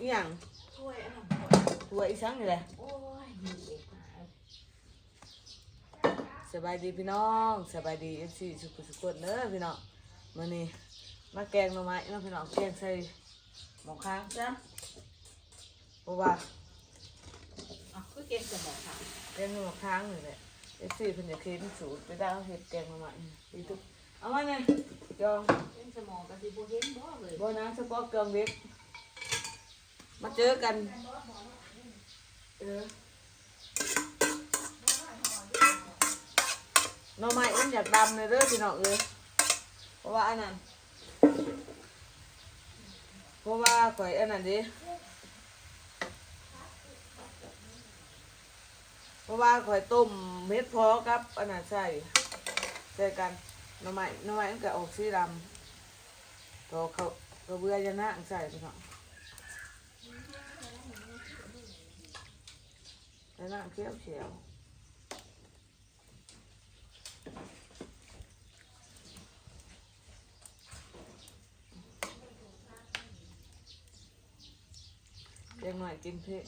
อีหยังถ้วยอันนั้นหัวอีสังนี่แหละโอ้ยมีเอกหาสบายดีพี่น้องสบายดีเอฟซีสุขุสุขคนเด้อพี่น้องมื้อนี้มาแกงหน่อไม้เนาะพี่น้องแกงใส่หมอค้างจ้ะเพราะว่าอะคือเก่งจะบอกค่ะแกงหน่อค้างนี่แหละเอฟซีเพิ่นจะเค็มสูตรไปได้เอาเฮ็ดแกงหน่อไม้ดีทุกเอามาเนี่ยจองเล่นสมองกันสิบ่เห็นบ่เลยบ่นะเฉพาะเกลืองเล็ก มาเจอกัน เออน่อไม้มันอยากดำเลยเด้อพี่น้องเอ้ยเพราะว่าอันนั้น เพราะว่าข่อยอันนั้นดิเพราะว่าข่อยต้มเม็ดพอกับอันนั้นใส่ใส่กันน่อไม้น่อไม้มันก็ออกสีดำก็เขาก็เบื่อยะนะใส่ไปเนาะ ยะนะเขียวเขียวเด็กหน่อยกินเผ็ด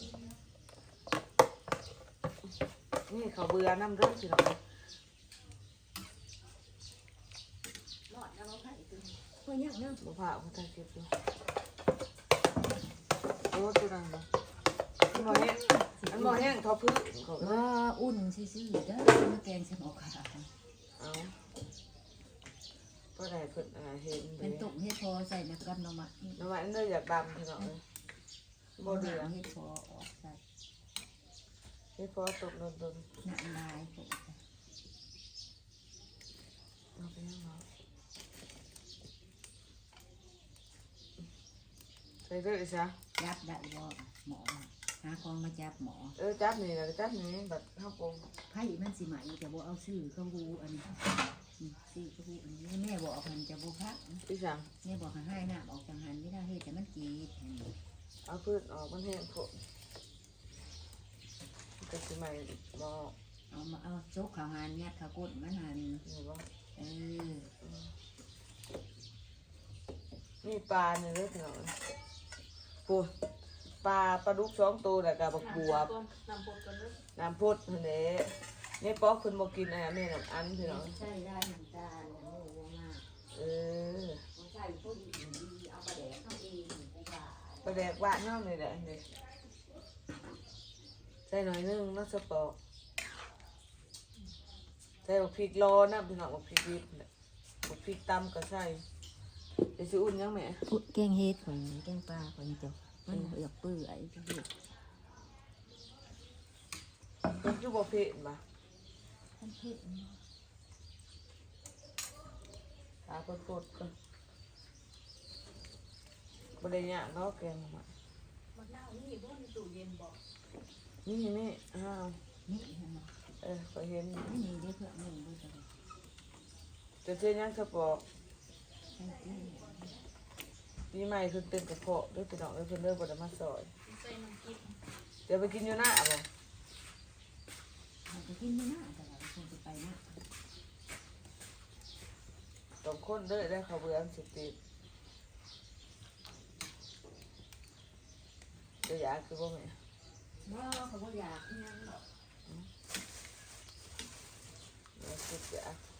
นี่เขาเบื่อน้ำเรื่องสิเนาะนอนแล้วเราให้ตึงเพื่อนยังเนาะบ่ผ่าเขาตาเก็บอยู่โอ้ตัวนั้นบ่ อันบ่แห้งอันบ่แห้งทอพื้นเขาก็ว่าอุ่นซื่ๆเด้อมาแกงใสมอขาวเอาก็ได้เพิ่นอ่าเห็นเลเป็ยนตุ่มเฮ็ดพอใส่นักกันเนาะมาน้ำมันเนยออยากดำพี่น้องเลยบ่เดือเฮ็ดพอออกใส่เฮ็ดพอตกโดนโดนหนักลายพวกเอาไปยังเนาะใส่เด้อซะจับได้บ่หมอ หาของมาจับหมอเออจับนี่แล้วก็จับนี่บัดเฮาปรุงไผมันสิไหมแต่บ่เอาซื้อเขาหูอันนี้ซื้อเขาหูอันนี้แม่บอกมันจะบ่พักพี่สั่งแม่บอกให้ให้น้ำออกจังหันไม่ได้เฮ็ดแต่มันจีดเอาพืชออกมันแห้งโผล่ก็สิใหม่บ่เอามาเอาโจกข้าวหานยัดข้าวก้นมันหันนี่บ่เออมีปลาเนี่ยเด้อพี่น้องปู ปลาปลาดุกสองตัวแล้วก็บักบัวก่อนนำบทกันเลยน้ำพดนั่นแหละนี่ป๊อกเพิ่นบ่กินอะแม่น้ำอันพี่น้องใช่ได้น้ำตาลน้ำมูมากเออใส่พวกดีเอาไปแดกเอาเองกูว่า ปลาแดกหวานเนาะนี่แหละนี่ใส่หน่อยนึงเนาะสปอกใส่บักพริกโลนะพี่น้องบักพริกดิบน่ะบักพริกตำก็ใส่เดี๋ยวสิอุ่นยังแม่อุ๊ยแกงเฮ็ดของแกงปลาของเจ้า มันอยากเปื่อยจังซี่เพิ่นคือบ่เผ็ดบ่ท่านเฮ็ดตาปดๆก่อนบ่ได้ยากเนาะแกงมามันน่านี่บ่ในตู้เย็นบอกนี่นี่อ้าวนี่เห็นบ่เออก็เห็นนี่นี่เด้อเพื่อนนี่เด้อจ้ะจะเช่นยังสปอกให้กิน ปีใหม่เพิ่นเป็นกระเพาะด้วยพี่น้องด้วยเพิ่นเลิกบ่ได้มาซอย ใส่น้ำกินเดี๋ยวไปกินอยู่หน้าบ่มันก็กินไม่น่าแต่ว่าคงจะไปนะต้องคนเด้อได้เขาเบื่อมันสิติดจะอยากคือบ่แม่บ่เขาบ่อยากอิหยังดอกอยากคืออย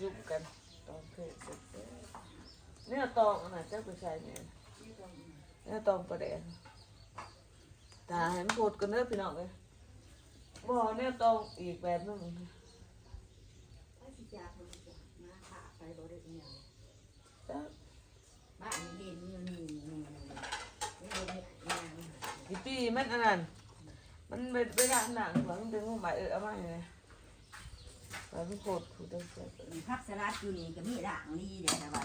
ากยุบกันตอนเพลเสร็เนี่ยตองอันน่ะเจ้าผู้ชายเนี่ยเนี่ยตองประเด็นตาเห็นโพดกันเด้อพี่น้องเลยบ่เนี่ยตองอีกแบบนึงไปสิจากบ่สิจากมาขาไปบ่ได้อิหยังจ้ะบ้านนี่เห็นอยู่นี่นี่นี่นี่บ่ได้อิหยังอีปีมันอันนั้นมันไปไปด่างหนังหวังดึงลงไปเออเอามาเลย แล้วมันโพดผูดได้เสร็จมีผักสลัดอยู่นี่ก็มีด่างนี่เด้อนะว่า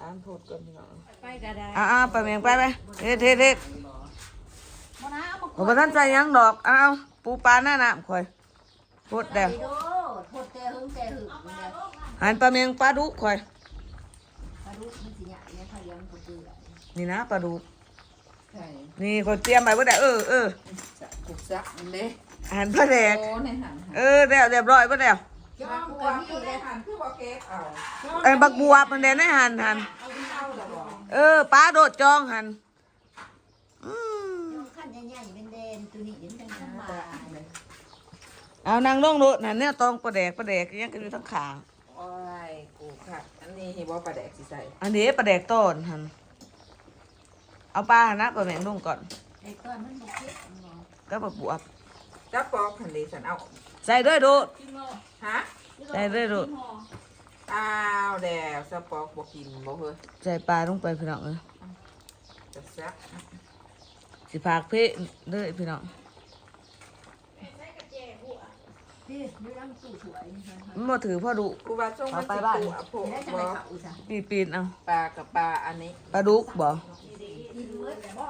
อ่านโพดกันพี่น้องไปก็ได้อ่าไปเมียงไปไปเฮ็ดเฮ็ดเฮ็ดบ่นะเอามาผมบ่ทันใจยังดอกอ้าวปูปลาหน้าน้ำข่อยโพดแดงไปโดดโทษแต่หึงแต่หึงมันเนี่ยหันปลาเมียงปลาดุกข่อยปลาดุกมันสิเนี่ยเนี่ยเขาเลี้ยงก็เปื่อยนี่นะปลาดุกใช่นี่ข่อยเตรียมไว้บ่ได้เออเออจะกุกซักมันเด้ หันปลาแดก โอ้ในหันเออแล้วเรียบร้อยบ่แล้วปจ้อมักงบวกันบนี่อยู่ในเลยหันคือบ่เก็บเอาไอ้บักบัวมันเด่นให้หันหันเอาไปเอาละบ่เออป้าโดดจองหันอืมขั้นใหญ่ๆเป็นแดนตัวนี้ยังจังสบายเอานางลงโดดหันเนี่ยตองประแดกประแดกยังกันอยู่ทั้งขางโอ้ยกูค่ะอันนี้เห็นบ่ปลาแดกสิใส่อันนี้ประแดกต้นหันเอาปลาหันนะปลาแมงลงก่อนไอ้ก้อนมันบ่เก็บมันบ่ก็บักบวบ จับปอกหันเลยสันเอาใส่ด้วยโดดกินหมอฮะใส่ด้วยโดดกินหมออ้าวแดวสปอกบ่กินบ่เฮ้ยใส่ปลาลงไปพี่น้องเอ้ยจะซักสิพากเพะเด้อพี่น้องที่ไม่ต้องตู้สวยนะคะมันบ่ถือพ่อดุกูว่าส่งมาเอาไปสิบ้านกูอะโพจะได้จะบ่ไปเขาซะปีปีนเอาปลากับปลาอันนี้ปลาดุกบ่กินมื้อแต่บ่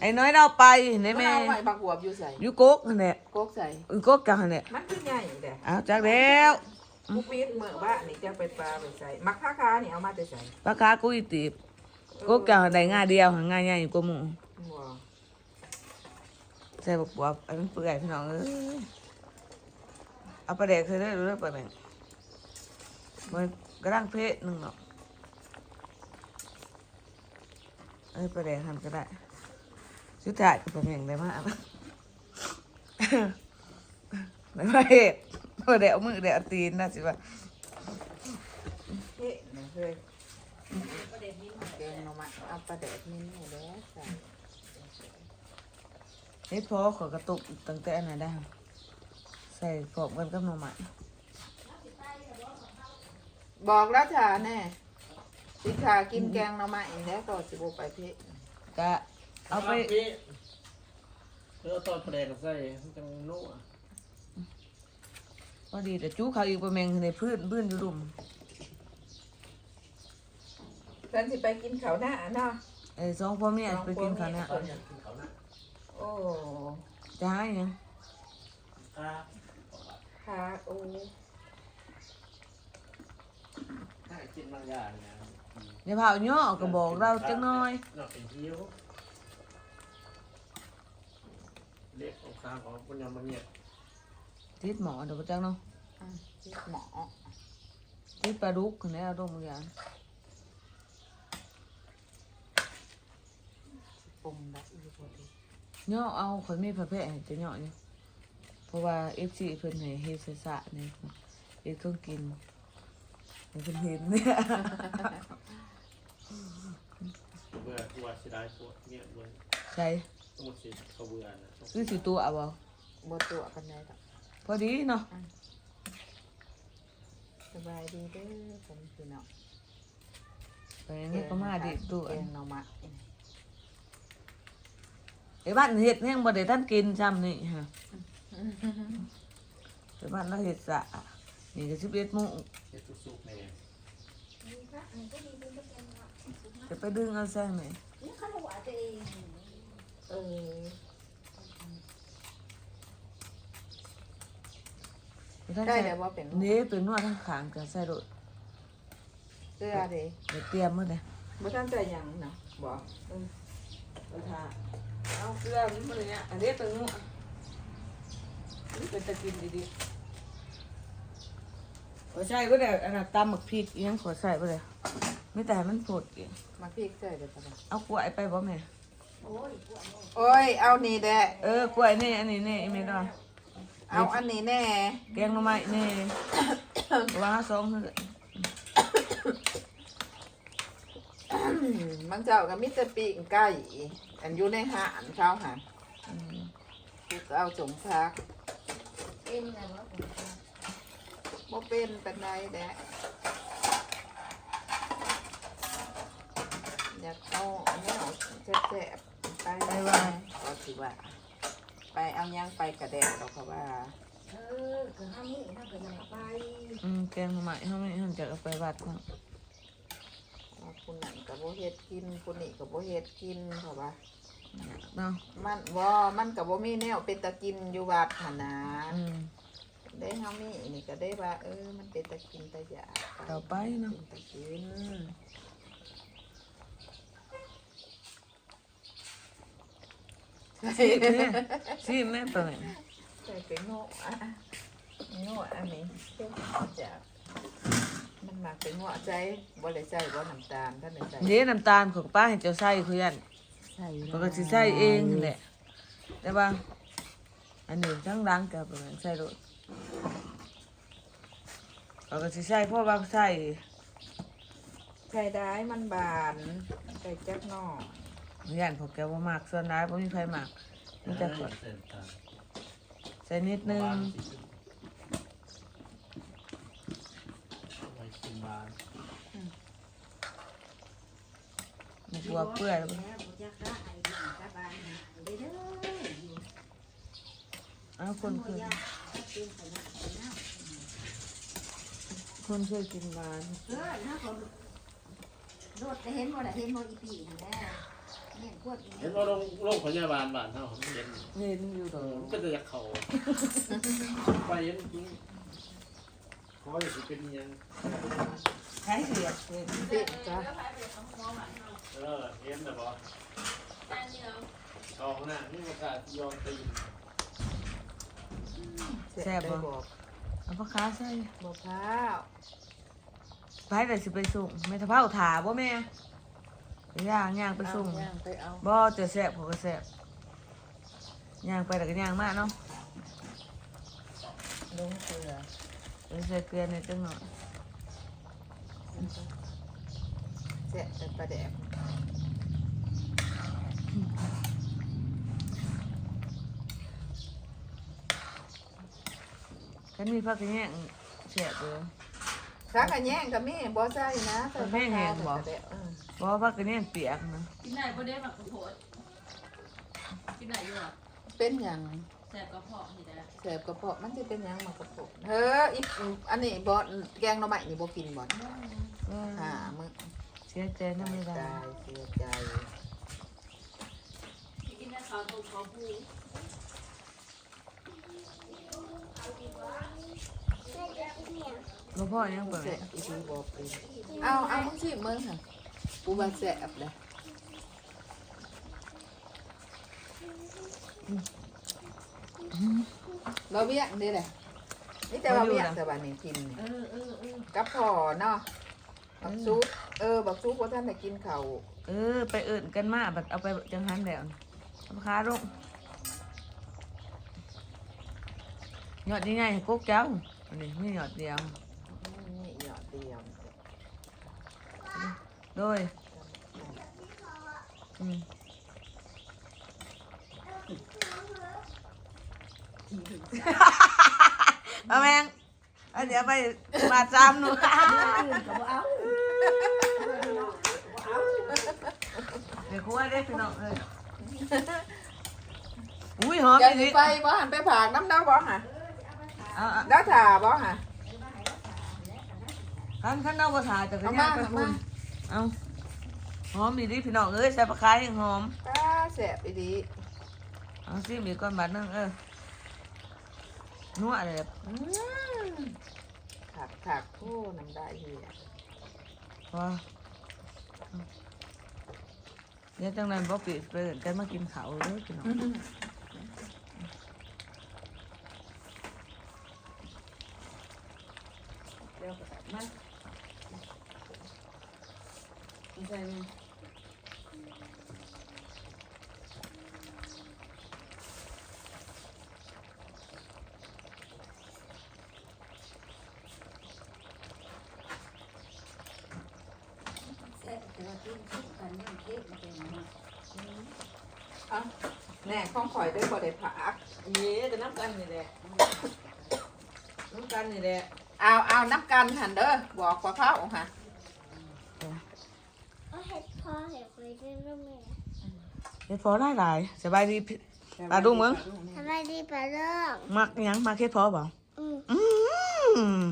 ไอ้น้อยเราไปในแม่เอาไว้บักหัวบอยู่ใส่อยู่กกนั่นแหละโกกใส่ อยู่กกกันนั่นแหละมันคือใหญ่แดะเอาจากแล้วกูปีดมื้อว่านี่จะไปปลาไปใส่มักค่าคานี่เอามาแต่ใส่ปลาคากุยตีบกกกันได้ง่ายเดียวหาง่ายใหญ่กว่าหมู่บ่ใส่บักบวบอันมันเปื่อยพี่น้องเอ้ยเอาปลาแดกเคยได้รู้แล้วปลาแดกมันกระด้างเพะหนึ่งเนาะเอ้ยปลาแดกทำก็ได้ สุดท้ายก็ปลาแมงได้มากไม่ว่าเหตุปลาแดกเอามือแดกเอาตีนนะสิว่าเฮ้ยนะเฮ้ยแกงหน่อไม้เอาปลาแดกนี่แน่เด้อใส่เฮ้ยพอขอกระตุกตั้งแต่อันไหนได้ครับใส่กรอบกันกับหน่อไม้บอกแล้วจ้าแน่สิขากินแกงหน่อไม้แล้วก็สิบ่ไปเพะก็ เอาไปเพื่อตอนแผลกใส่มันจังนุ่ะพอดีแต่จู้เขาอีกประแมงในพื้นพื้นอยู่ดุมเพิ่นสิไปกินข้าวหน้าเนาะไอ้สองพ่อแม่ไปกินเขาวเนี่ยตอนอยากกินเขานะโอ้จะให้ยังอ่าค่ะโอ้ถ้ากินบางอย่างนะอย่าเผาย่อก็บอกเราจังน้อยนอกเป็นหิว เล็กของข้างของปุญญามังเงียบทิศหมอเดี๋ยวจังเนาะอะสิหมอทิศปลาดุกคนนี้เอาดมมืออย่างปมได้อยู่พอดีย่อเอาคนมีประเภทให้จะย่อนี่เพราะว่าเอฟซีเพิ่นให้เฮ็ดสะๆนี่เฮ็ดต้องกินให้เพิ่นเห็นเนี่ยเบื่อตัวเสียดายปวดเงียบเบื่อใช่ สมุดสิเขาเบื่อนะคือสิตัวเอาบ่บ่ตัวกันได้ดอกพอดีเนาะสบายดีเด้อผมพี่น้องไปอย่างนี้ก็มาดิตัวแกงหน่อไม้ไอ้บ้านเฮ็ดแห้งบ่ได้ท่านกินซ้ำนี่ฮะไอ้บ้านเราเฮ็ดสะนี่ก็11โมงเจ็บสุกๆแม่จะไปดึงเอาใส่ไหม นี่เขาหัวตัวเอง เออไปท่านได้ใส่แล้วว่าเป็นนี่เป็นนวดทั้งขางก็ใส่รถเสื้อเด้เดี๋ยวเตรียมมื้อใดบ่ทันใจหยังนะบ่ไปทาเอาเกลือมันมื้อนี้อันนี้เป็นนวดนี่เป็นตะกินดีๆขอใส่บ่ได้อันนั้นตำหมักพริกอีหยังขอใส่บ่ได้มีแต่ให้มันสดอีกมาพริกใส่เด้อจ้ะเอากล้วยไปบ่แม่ โอ้ยปวดโอ้ย เอานี่แหละเออกล้วยนี่อันนี้นี่อีเมดอนเอาอันนี้แน่ แกงหน่อไม้นี่ว่าสองเฮือบางเจ้าก็มีแต่ปีกไก่อันอยู่ในหานเขาหันอืมกูก็เอาสมพักเป็นไงวะบ่เป็นปานใดแดะอยากเอาแนวแซ่บๆ ไปได้ว่าก็สิว่า ไปเอายังไปกระแดดดอกเขาว่าเออก็ห้ามื้อห้าก็ยังไปอืมแกงหน่อไม้เฮาไม่เฮาจะเอาไปวัดก่อนว่าคุณนั่นกับโบเฮ็ดกินคุณนี่กับโบเฮ็ดกินเขาว่าเนาะมันว่ามันกับโบมีแนวเป็นตะกินอยู่วัดหนนะอืมได้เฮามีนี่ก็ได้ว่า เออ มันเป็นตะกินตะยาต่อไปเนาะเป็นตะกิน สิแม่สิแม่เปิดใส่เป็นโง่อะนี่หัวอันนี้จากมันมาเป็นหัวใจบ่ได้ใส่บ่น้ำตาลถ้าไม่ใส่เด้น้ำตาลของป้าให้เจ้าใส่คือยันใส่เขาก็สิใส่เองนั่นแหละ แต่ว่า อันนี้ทั้งล้างกับใส่รถเขาก็สิใส่เพราะว่าใส่ใส่ได้มัน มีอันพวกแกว่ามากส่วนร้ายเพราะมีใครมากมีแต่คนเส้นตาลใส่นิดนึงไว้กินบานบัวเปื่อยแล้วแล้วบ่จักเด้อเด้อเอาคนเคยเป็นไปนะไปนคนเคยกินหวานเออนะคนรถจะเห็นบ่ล่ะเห็นบ่อีปีนั่นและแม่นคว เห็นว่าโรงโรงพยาบาลบ้านเฮาเห็นเห็นอยู่ดเอออกมันก็จะอยากเข้าไปเห็นจริงขออย่าสิเป็นอิหยังใช้เสียบเห็นติดจ้ะเออเห็นแต่บ่ชองหน้านี่โอกาสยอมตีนแซ่บบ่บอกเอาปลาค้าใส่บ่พร้าวไปแต่สิไปส่งแม่ทะเผาถาบ่แม่ไป ย่างย่างไปส่งเอาย่างไปเอาบ่เจอแซ่บเขาก็แซ่บย่างไปแต่ก็ย่างมากเนาะลงเกลือเออใส่เกลือนิดจังหน่อยแซ่บแต่ปลาแดกคันมีผักกระแยงแซ่บเลย ข้ากะแย่งกับแม่บ่ใส่นะใส่แม่แห้งบ่ปลาแดกเออบ่ผักกระแยงเปียกนะกินได้บ่ได้แบบกระโผดกินได้อยู่อะเป็นหยังแซ่บกระเพาะนี่แหละแสบกระเพาะมันจะเป็นหยังมากระเพาะเฮ้ออีอันนี้บ่แกงหน่อไม้นี่บ่กินบ่เออหามึงเสียใจน้ำไม่ได้ใจเสียใจ กินได้ข้าวต้มข้าวปู บ่พ่อยังเปิดแสบอีทีบ่เป็นเอาเอามึงสิมึงค่ะกูว่าแสบเลยเราเบี้ยงนี่แหละนี่แต่ว่าเบี้ยงแต่ว่านี่กินนี่เออเออเออกับพ่อเนาะบักซุปเออบักซุปว่าท่านได้กินข้าวเออ ไปเอิ่นกันมาบัดเอาไปจังหันแล้วเอาปลาค้าลงหยอดยังไงให้กุ๊กเจ้าอันนี้ไม่หยอดเดียว นี่หยอดเดียว โดยอืมเอาแมงเอาเดี๋ยวไปมาจามหนูอื่นก็บ่เอาเดี๋ยวคุยได้พี่น้อง เลยอุ้ยหอมจะอีสิกไปบ่หันไปผากน้ำดาวบ่ฮะเอาเอาดาวถ่าบ่ฮะขันขันเอาภาษาจะกระเอาย่ามาไปเอาคุมาณเอาหอมอีกดิพี่น้องเอ้ยใส่ปลาคายยังหอมป้าแสบอีดีเอาซิมีก้อนบาทนึงเออนัวเลยอืมขักขักโอ้น้ำได้เฮียพอเดี๋ยวจังนั้นบ่ปิดเปิดกันมากินข้าวเลยพี่น้องเดี๋ยวมา ใส่ไหมแซ่บแต่ว่ากินคู่กันนี่เค้กมันเป็นมาเเฮ็ดพอได้หลายสบายดีพี่ปลาดุกมึงทำไมดีปลาเรื่องมักหยังมักเฮ็ดพอเปล่าอืมอืม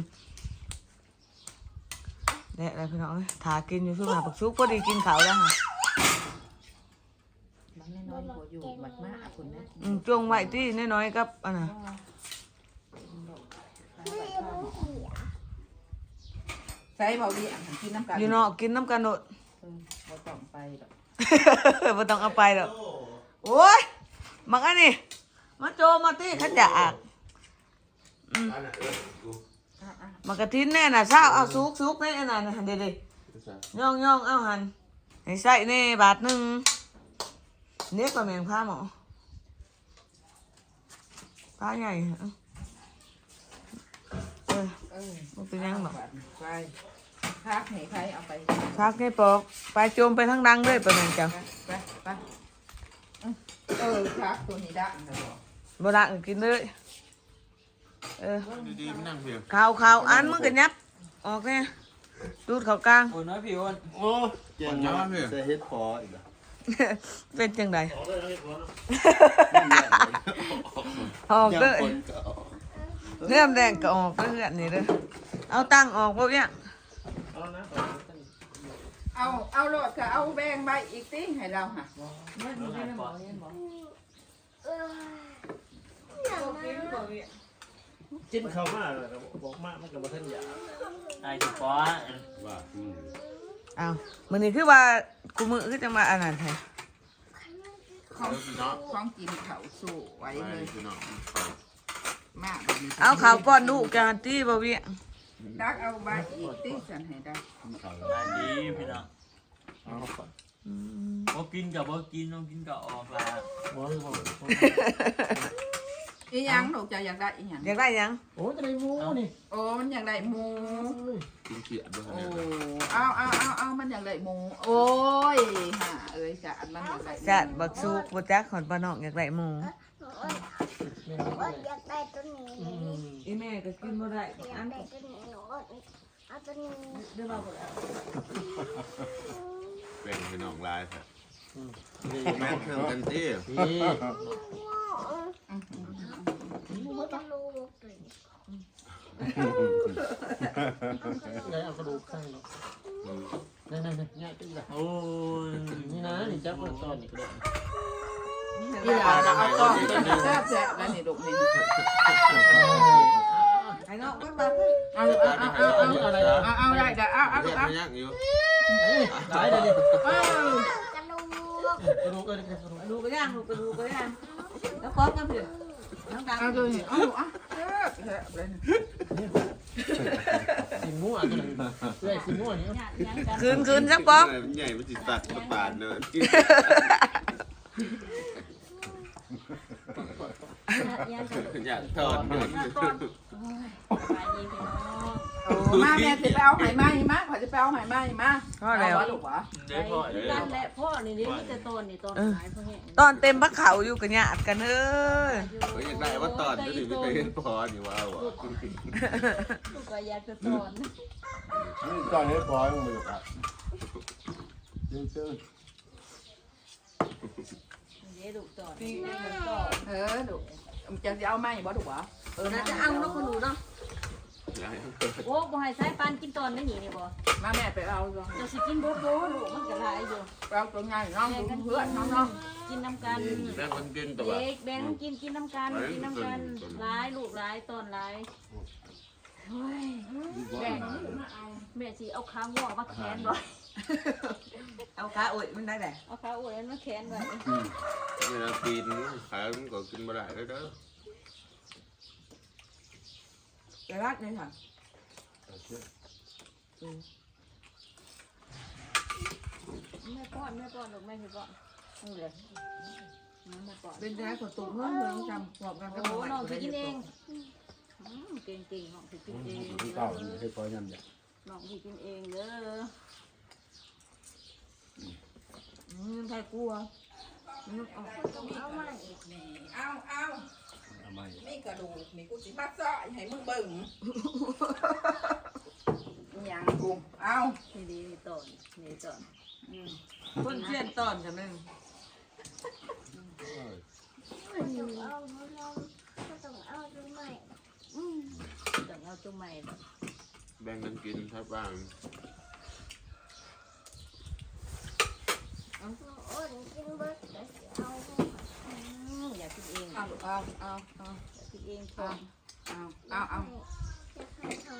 แดะอะไรพี่น้องเอ้ยถากินอยู่ช่วงหาปักซุกพอดีกินข้าวแล้วค่ะมันน้อยๆหัวอยู่มัดมากคุณแม่อืมจงไว้ที่น้อยๆกับอันน่ะไม่รู้เสียใส่เบาดีอะกินน้ำกันอยู่นอกกินน้ำกันโดดเออบ่ต้องไปหรอก บ่ต้องเอาไปหรอกโอ้ยมักอันนี้มาโจมาตี้ขันอยากอันน่ะเออกูมากระทินแน่น่ะเช้าเอาซุกซุกแน่น่ะน่ะเดี๋ยวดิย่องย่องเอาหันให้ใส่แน่บาทหนึ่งเน็กกว่าแมงผ้าหมอผ้าใหญ่เออเออเออมันเป็นยังหรอ ไปพักให้ใครเอาไป พักให้ปอกไปโจมไปทั้งดังเลยประมาณจังไปไปอืมเออพักตัวนี้ดังนะบอกบ่ดังกินเลยเออดีๆไม่นั่งเพียงข่าวข่าวอันมึงก็ยับออกเนี่ยดูดเขากลางโอ้ยน้อยพี่อ้วนโอ้เจ๋งมากเพียงใส่เฮ็ดพออีกแล้วเป็นจังไดออกเลยให้คนออกยังเด้อคนก็ออกเรื่องแดงก็ออกเพื่อนนี่เด้อเอาตังค์ออกพวกเนี้ย เอานะเอาเอาโลดก็เอาแบ่งใบอีกติให้เราค่ะเอออยากมาจิ้นเข้ามาเลยบอกมากมันกับบัทันยาไอ้ที่ป้อว่าอืมเอามื้อนี้คือว่ากูมือคือจะมาอันนั้นแท้ของของกินเขาสู้ไว้เลยพี่น้องมากเอาข่าวป้อนลูกกันตี้บ่เวีย ดักเอาใบอีกติสันให้ได้อันนี้พี่น้องบ่กินกับบ่กินต้องกินกับออกละบอกเลยบอกอีหยังลูกจะอยากได้อีหยังอยากได้หยังโอ้จะได้งูนี่โอ้มันอยากได้หมูกินเขียดด้วยโอ้เอาเอาเอาเอามันอยากได้หมู โอ้ยห่าเอ้ยจะอันมันอยากได้หมูจัดบักซุกบ่จักขอนปลาน้องอยากได้หมูหนูอดอยากได้ตัวนี้ อีแม่ก็กินบ่ได้อยากได้ตัวนี้หนูอดเอาตัวนี้เดี๋ยวเราบ่ได้เป็นพี่น้องลายแท้แม่เพิ่มกันที่นี่จะรู้ตัวนี้ได้เอากระดูกข้างเนาะนั่นนั่นนั่นเนี่ยตีละโอ้ยนี่นะนี่จับมันตอนนี้ก็ได้ อีหลานเอาก้อนตัวนี้แซ่บแซ่บแล้วนี่ลูกนี่ไอ้น้องเบิ่งบ่เอาเอาเอาเอาเอานี่อะไรเอาเอาได้เดี๋ยวเอาเอาเรียกเอาไม่ยากอยู่หลายเลยดิเอากระดูกกระดูกเออนี่กระดูกดูก็ย่างดูก็ดูก็ย่างแล้วพร้อมกันเพิ่นทั้งดังเอาตัวนี้เอาเอาแซ่บแซ่บเลยสินมั่วตัวนึงเพื่อสินมั่วนี่คืนคืนจักป๊อกใหญ่มันจิตตัดปานเนอะ อยากทอดเนอะมาแม่จะไปเอาไหไหมมาขอจะไปเอาไหไหมมาพอแล้ว เอาลูกวะเดี๋ยวพ่อเดี๋ยวนั่นแหละพ่อนี่นี่มีแต่ต้นนี่ต้นหายพ่อแห้งตอนเต็มพระเขาอยู่กันญาติกันเอ้ยเฮ้ยอยากได้ว่าตอนก็ถึงไม่เคยเห็นพอนี่ว้าวอะลูกก็อยากจะต้นนี่ตอนนี้พอมึงอยู่ครับเจอเดี๋ยวลูกต้นนี่มันต้นเออลูก จะจะเอาไหมบ่ลูกวะเออน่าจะเอาเนาะคนหนูเนาะอยากให้โอ้บ่ให้สายปานกินตอนได้หนีนี่บ่มาแม่ไปเอาลูกจะสิกินโบโบลูกมันก็หลายอยู่ไปเอาตัวใหญ่น้องดูเพื่อนน้องน้องกินน้ำกันแม่คนกินแต่ว่าเด็กแบ่งกินกินน้ำกันกินน้ำกันหลายลูกหลายตอนหลายเฮ้ยแบ่งแม่สิเอาขาหัวมาแขนไว้ เอาขาโอ้ยมันได้แหละเอาขาอวยมาแขนไว้เวลากินขายมันก็กินมาได้แล้วเด้อจะรัดเลยค่ะ แม่ป้อนแม่ป้อนลูกแม่สิป้อนนี่เลยแม่ป้อนเป็นใจขอตุ่มเพิ่มเพิ่มจำบอกกันก็โอ้บอกน้องสิกินเองอืมเก่งๆน้องสิกินเองที่เก่าให้พอยำเนี่ยน้องสิกินเองเด้อ อืมใครกลัวมันออกเอาใหม่นี่เอาเอาทำไมนี่กระดูกนี่กูสิมาซ้อยให้มึงเบิ่งยังกูเอานี่ดีนี่ต้นนี่ต้นคนเชียนตอนกันนึงต้องเอาเราต้องเอาตัวใหม่ต้องเอาตัวใหม่แบ่งกันกินครับบ้าง หนูอดกินเบิร์ดแต่เอาอืมอยากกินเองเอาลูกเอาเอาเอาอยากกินเองก่อนเอาเอาเอาอยากให้เขา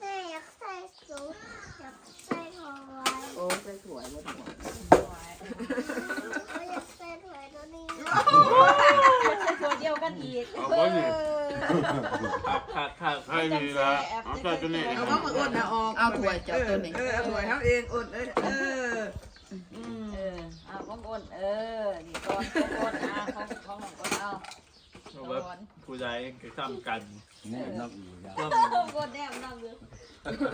แม่อยากใส่สูทอยากใส่ทองไว้โอ้ใส่ถั่วบ่ถั่วก็อยากใส่ถ้วยตัวนี้ใช้ตัวเดียวกันอีกเอาบ่นี่เออขาดขาดขาดให้ดีละเอาใส่ตัวนี้เอาว่ามาอดนะออกเอาถ้วยเจ้าตัวนี้เออเอาถ้วเขาเองอดเออ เอออืมเออเอาของอ้นเออนี่ก่อนของอ้นเอาของของของอ้นเอาเอาไว้ผู้ใดก็ทำกันแน่นับอยู่ยาร่วมของอ้นแนมนั่งอยู่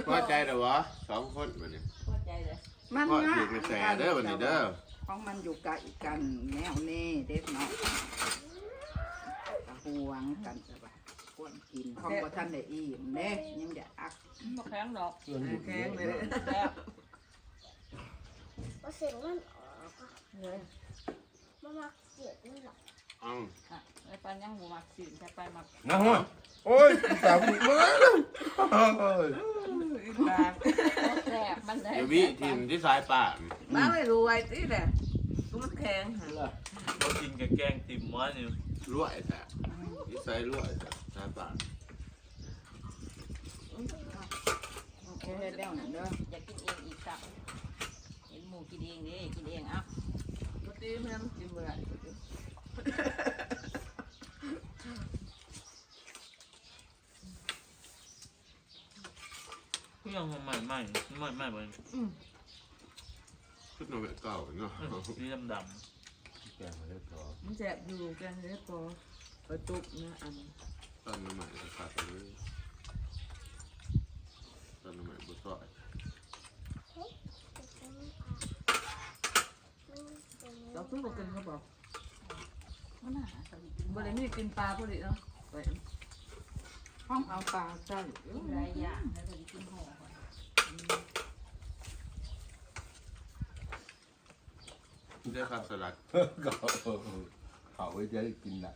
พอใจเด้อวะสองคนบัดนี้พอใจเลยมันพ่อง่าถือกระแสเด้อบัดนี้เด้อของมันอยู่ไกลกันแนวแน่เด็กเนาะห่วงกันจะว่าควรกินของบ่ทันได้อิ่มเด้ยังอยากอักบ่แข็งดอกเพื่อนบุกแข็งเลย แซ่บ ว่าเสียงมันออกอะเลยมันมักเสียงมันหรอกอ้าวอะไอ้ปานยังบ่มักสิแต่ไปมักนะฮะโอ้ยสาวผู้เมื่อโอ้ยอีกบางแซ่บมันได้เดี๋ยววิทีมที่สายป่านมาไม่รวยสิแหละกูมันแข็งค่ะเรากินกับแกงติ่มม้อนี่รวยแท้ที่สายรวยแท้สายป่านเฮ็ดแล้วนั่นเด้ออยากกินเองอีกสักเห็นห มูกินเองดิกินเองเอะปกติแม่มันกินเมื่อไหร่เพื่อนของใหม่ใหม่ใหม่ใหม่เหมือนชุดนอนเก่าเนาะนี่ดำดแกงมาเรียบร้อยมันแสบอยู่แกงเฮ็ดพอไปตุกนะอันตอนใหม่ๆก็ขาดไปเลยตอนใหม่ๆบุษอย เราเพิ่งบอกกันเขาบอกมันน่าสนิทบ่ได้มีกินปลาพอดีเนาะไปห้องเอาปลาใส่กินหลายอย่างแล้วก็กินห่อก่อนได้ข้าวสลัดก็เขาไว้จะได้กินได้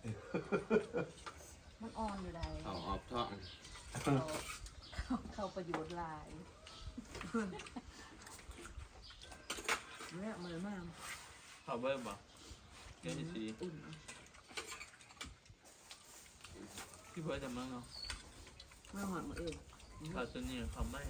มันอ่อนอยู่ได้เอาออกท้องเข้าเข้าประโยชน์หลายเนี่ยมันมากำ ข้าวเบิ้ลบ่แกงสีอุ่นที่เบิ้ลจะมั่งเนาะมาหอมเองข้าวตัวนี้ข้าวไม่